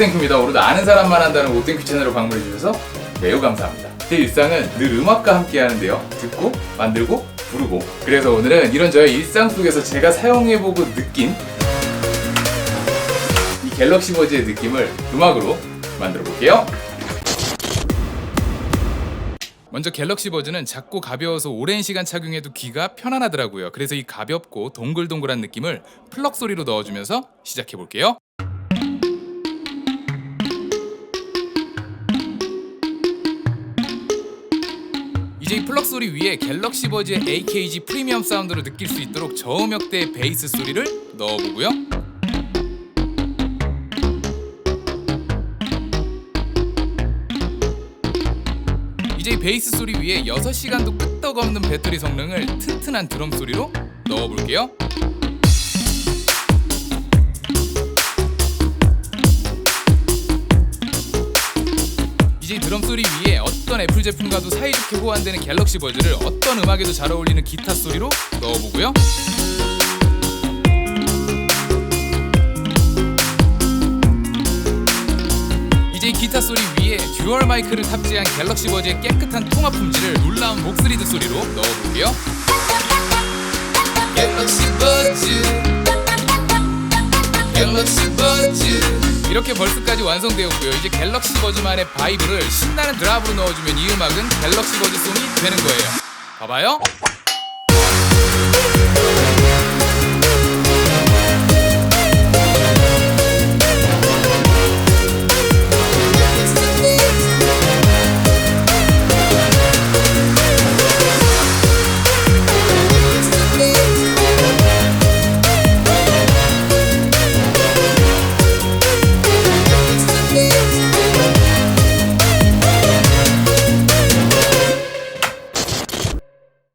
오땡큐입니다. 오늘도 아는 사람만 한다는 오땡큐 채널을 방문해 주셔서 매우 감사합니다. 제 일상은 늘 음악과 함께 하는데요. 듣고, 만들고, 부르고. 그래서 오늘은 이런 저의 일상 속에서 제가 사용해보고 느낀 이 갤럭시 버즈의 느낌을 음악으로 만들어 볼게요. 먼저 갤럭시 버즈는 작고 가벼워서 오랜 시간 착용해도 귀가 편안하더라고요. 그래서 이 가볍고 동글동글한 느낌을 플럭 소리로 넣어주면서 시작해 볼게요. 이 플럭 소리 위에 갤럭시 버즈의 AKG 프리미엄 사운드를 느낄 수 있도록 저음역대의 베이스 소리를 넣어보고요. 이제 이 베이스 소리 위에 6시간도 끄떡없는 배터리 성능을 튼튼한 드럼 소리로 넣어볼게요. 이제 이 드럼 소리 위에 어떤 애플 제품과도 사이좋게 호환되는 갤럭시 버즈를 어떤 음악에도 잘 어울리는 기타 소리로 넣어보고요. 이제 이 기타 소리 위에 듀얼 마이크를 탑재한 갤럭시 버즈의 깨끗한 통화 품질을 놀라운 목소리드 소리로 넣어볼게요. 갤럭시 버즈 갤럭시 버즈 이렇게 벌스까지 완성되었고요. 이제 갤럭시 버즈만의 바이브를 신나는 드랍으로 넣어주면 이 음악은 갤럭시 버즈 송이 되는 거예요. 봐봐요.